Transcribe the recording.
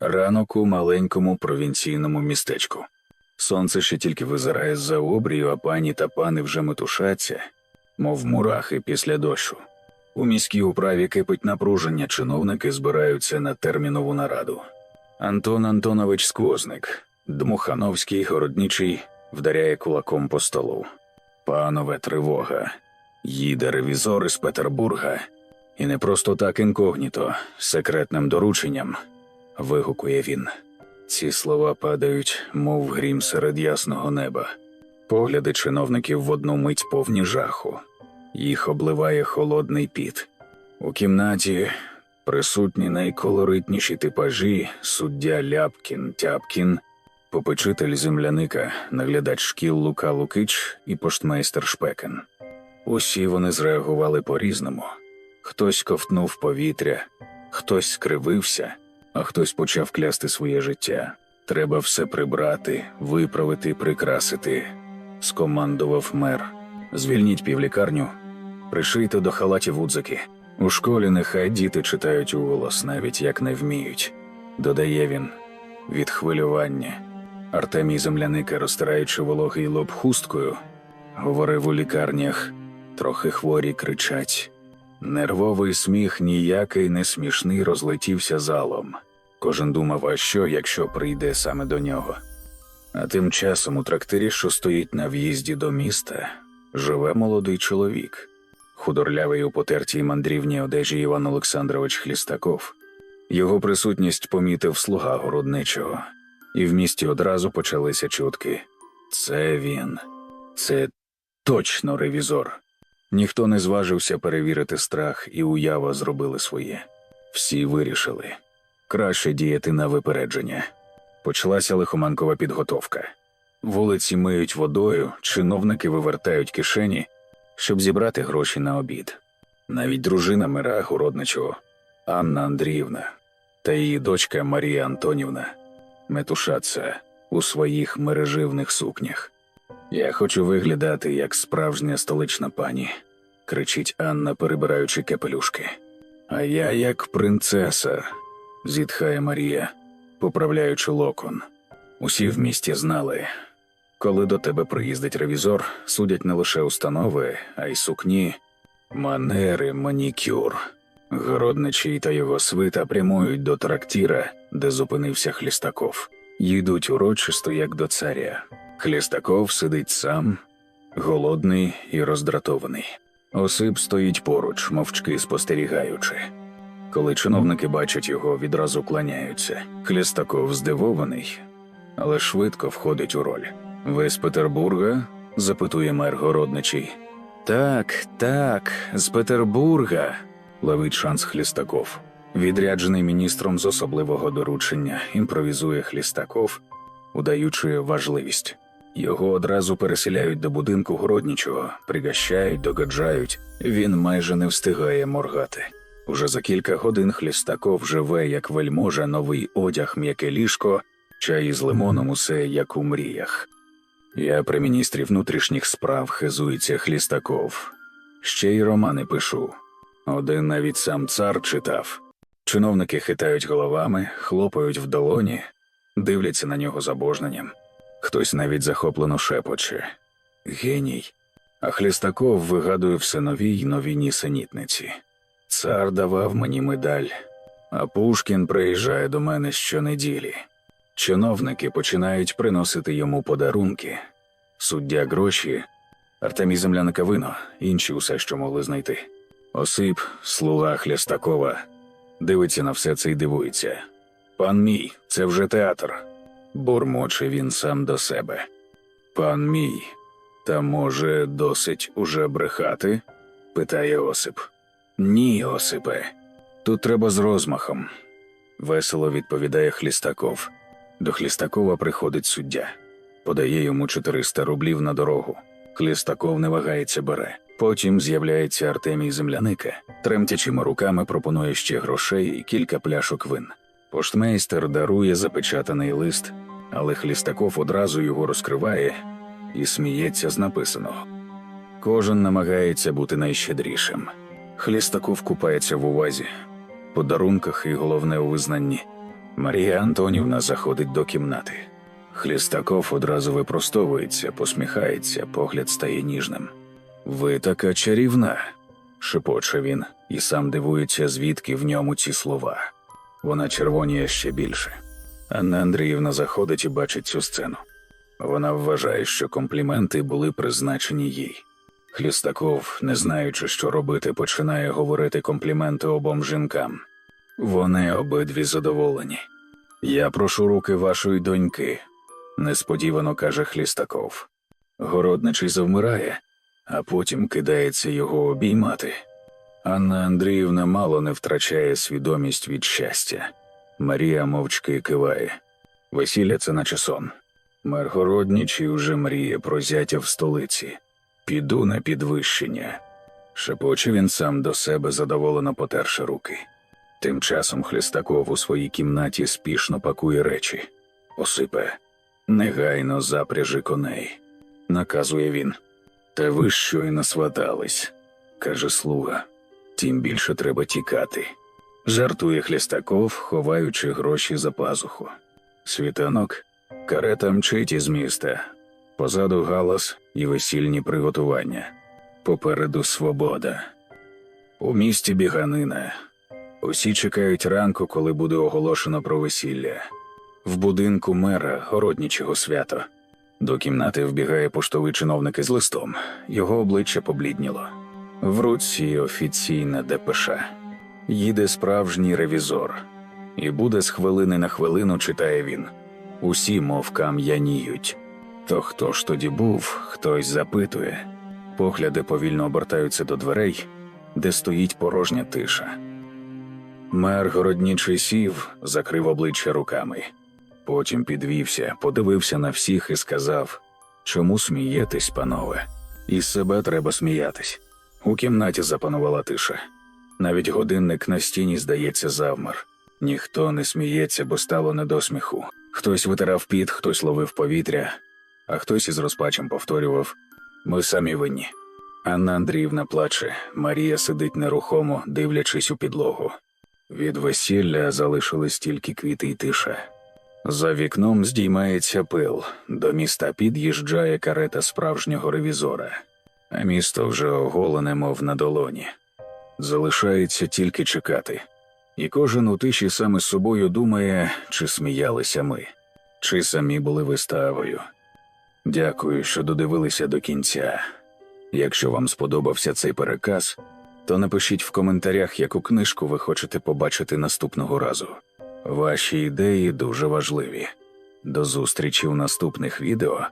Ранок у маленькому провінційному містечку. Сонце ще тільки визирає з-за обрію, а пані та пани вже метушаться, мов мурахи після дощу. У міській управі кипить напруження, чиновники збираються на термінову нараду. Антон Антонович Сквозник, Дмухановський городничий, вдаряє кулаком по столу. Панове тривога. Їде ревізор із Петербурга, і не просто так інкогніто, секретним дорученням, вигукує він. Ці слова падають, мов грім серед ясного неба. Погляди чиновників в одну мить повні жаху. Їх обливає холодний піт. У кімнаті присутні найколоритніші типажі суддя Ляпкін, Тяпкін, попечитель земляника, наглядач шкіл Лука Лукич і поштмейстер Шпекен. Усі вони зреагували по-різному. Хтось ковтнув повітря, хтось скривився, а хтось почав клясти своє життя. Треба все прибрати, виправити, прикрасити. Скомандував мер. Звільніть півлікарню, пришийте до халатів удзики. У школі нехай діти читають уголос, навіть як не вміють. Додає він від хвилювання. Артемій земляника, розтираючи вологий лоб хусткою, говорив у лікарнях, трохи хворі кричать. Нервовий сміх ніякий не смішний розлетівся залом. Кожен думав, а що, якщо прийде саме до нього. А тим часом у трактирі, що стоїть на в'їзді до міста, живе молодий чоловік, худорлявий у потертій мандрівній одежі Іван Олександрович Хлістаков. Його присутність помітив слуга городничого, і в місті одразу почалися чутки. Це він, це точно ревізор. Ніхто не зважився перевірити страх, і уява зробили своє. Всі вирішили краще діяти на випередження. Почалася лихоманкова підготовка. Вулиці миють водою, чиновники вивертають кишені, щоб зібрати гроші на обід. Навіть дружина мера городничого Анна Андріївна та її дочка Марія Антонівна метушаться у своїх мереживних сукнях. Я хочу виглядати як справжня столична пані, кричить Анна, перебираючи капелюшки. А я як принцеса, зітхає Марія, поправляючи локон. Усі в місті знали. Коли до тебе приїздить ревізор, судять не лише установи, а й сукні, манери, манікюр. Городничий та його свита прямують до трактіра, де зупинився Хлістаков. Їдуть урочисто, як до царя. Хлістаков сидить сам, голодний і роздратований. Осип стоїть поруч, мовчки спостерігаючи. Коли чиновники бачать його, відразу кланяються. Хлістаков здивований, але швидко входить у роль. Ви з Петербурга? запитує мер городничий. Так, так, з Петербурга, ловить шанс Хлістаков. Відряджений міністром з особливого доручення, імпровізує Хлістаков, удаючи важливість. Його одразу переселяють до будинку городнічого, пригощають, догаджають. Він майже не встигає моргати. Уже за кілька годин Хлістаков живе, як вельможа, новий одяг, м'яке ліжко, чай із лимоном, усе як у мріях. Я при міністрі внутрішніх справ хизується Хлістаков. Ще й романи пишу. Один навіть сам цар читав. Чиновники хитають головами, хлопають в долоні, дивляться на нього з обожненням. Хтось навіть захоплено шепоче. Геній. А Хлістаков вигадує все нові й нові нісенітниці. Цар давав мені медаль, а Пушкін приїжджає до мене щонеділі. Чиновники починають приносити йому подарунки, суддя гроші, Артемій земляника вино, інші усе, що могли знайти. Осип, слуга Хлястакова, дивиться на все це і дивується. Пан мій, це вже театр. Бурмоче він сам до себе. Пан мій, та може досить уже брехати? питає Осип. Ні, Осипе, тут треба з розмахом. Весело відповідає Хлістаков. До Хлістакова приходить суддя, подає йому 400 рублів на дорогу. Хлістаков не вагається бере. Потім з'являється Артемій земляника, тремтячими руками пропонує ще грошей і кілька пляшок вин. Поштмейстер дарує запечатаний лист, але Хлістаков одразу його розкриває і сміється з написаного. Кожен намагається бути найщедрішим. Хлістаков купається в увазі, подарунках і головне у визнанні. Марія Антонівна заходить до кімнати. Хлістаков одразу випростовується, посміхається, погляд стає ніжним. Ви така чарівна, шепоче він, і сам дивується, звідки в ньому ці слова. Вона червоніє ще більше. Анна Андріївна заходить і бачить цю сцену. Вона вважає, що компліменти були призначені їй. Хлістаков, не знаючи, що робити, починає говорити компліменти обом жінкам. Вони обидві задоволені. Я прошу руки вашої доньки, несподівано каже Хлістаков. Городничий завмирає, а потім кидається його обіймати. Анна Андріївна мало не втрачає свідомість від щастя. Марія мовчки киває. Весілля це наче сон. Мер уже мріє про зятя в столиці. Піду на підвищення. Шепоче він сам до себе задоволено потерши руки. Тим часом Хлістаков у своїй кімнаті спішно пакує речі. Осипе, негайно запряжи коней, наказує він. Та ви щойно сватались, каже слуга. Тим більше треба тікати. Жартує Хлістаков, ховаючи гроші за пазуху. Світанок, карета мчить із міста. Позаду галас і весільні приготування. Попереду свобода. У місті біганина. Усі чекають ранку, коли буде оголошено про весілля. В будинку мера городнічого свято. До кімнати вбігає поштовий чиновник із листом. Його обличчя поблідніло. В руці офіційна депеша. Їде справжній ревізор. І буде з хвилини на хвилину, читає він. Усі мов кам'яніють. То хто ж тоді був, хтось запитує. Погляди повільно обертаються до дверей, де стоїть порожня тиша. Мер городнічий сів, закрив обличчя руками. Потім підвівся, подивився на всіх і сказав: Чому смієтесь, панове? Із себе треба сміятись. У кімнаті запанувала тиша. Навіть годинник на стіні, здається, завмер. Ніхто не сміється, бо стало не до сміху. Хтось витирав піт, хтось ловив повітря, а хтось із розпачем повторював: Ми самі винні. Анна Андріївна плаче, Марія сидить нерухомо, дивлячись у підлогу. Від весілля залишились тільки квіти й тиша. За вікном здіймається пил, до міста під'їжджає карета справжнього ревізора, а місто вже оголене, мов на долоні. Залишається тільки чекати, і кожен у тиші саме з собою думає, чи сміялися ми, чи самі були виставою. Дякую, що додивилися до кінця. Якщо вам сподобався цей переказ, то напишіть в коментарях, яку книжку ви хочете побачити наступного разу. Ваші ідеї дуже важливі. До зустрічі в наступних відео.